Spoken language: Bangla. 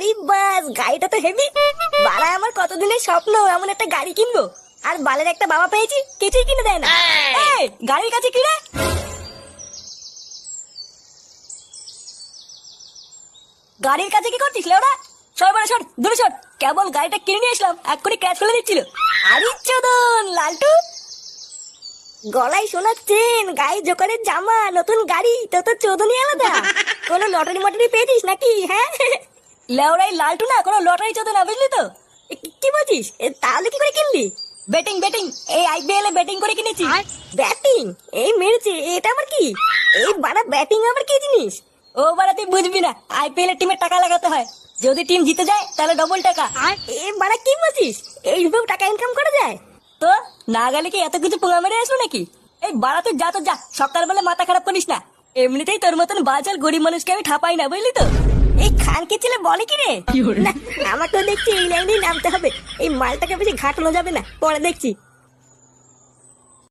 আরে বাস গাড়িটা তো হেভি বাড়া আমার কতদিনের স্বপ্ন এমন একটা গাড়ি কিনবো? আর বালের একটা বাবা পেয়েছি কিছুই কিনে দেয় না। এই, গাড়ির কাছে কিনে গাড়ির কাছে কি করছিস সর বড় সর দূরে সর। কেবল গাড়িটা কিনে নিয়ে আসলাম এক করে ক্র্যাশ ফেলে দিচ্ছিল। আরে চোদন লালটু! গলায় শোনাচ্ছেন গায়ে জোকারের জামা নতুন গাড়ি তো তো চোদনই আলাদা। কোনো লটারি মটারি পেয়েছিস নাকি হ্যাঁ? লেওড়াই লালটু না কোনো লটারি চোদন না বুঝলি তো? এ, কি- বলছিস? এ, তাহলে কি করে কিনলি? বেটিং বেটিং এই আইপিএল এ ব্যাটিং করে কিনেছি। ব্যাটিং এই মেরেছে এটা আবার কি? এই বাড়া ব্যাটিং আবার কি জিনিস? ও বাড়া তুই বুঝবি না আইপিএল এর টিমে টাকা লাগাতে হয়। যদি টিম জিতে যায় তাহলে ডবল টাকা। আর? এ বাড়া কি বলছিস? এইভাবে টাকা ইনকাম করা যায়? তো না গেলে কি এত কিছু পোঙা মেরে আসব নাকি? এই বাড়া তুই যা তো যা সকালবেলা মাথা খারাপ করিস না। এমনিতেই তোর মতন বাজার গরিব মানুষকে আমি ঠাপাই না বুঝলি তো? ছেলে বলে কি রে? আমার আমাকেও দেখছি এই লাইনেই নামতে হবে। এই মালটাকে বেশি ঘাটানো যাবে না। পরে দেখছি।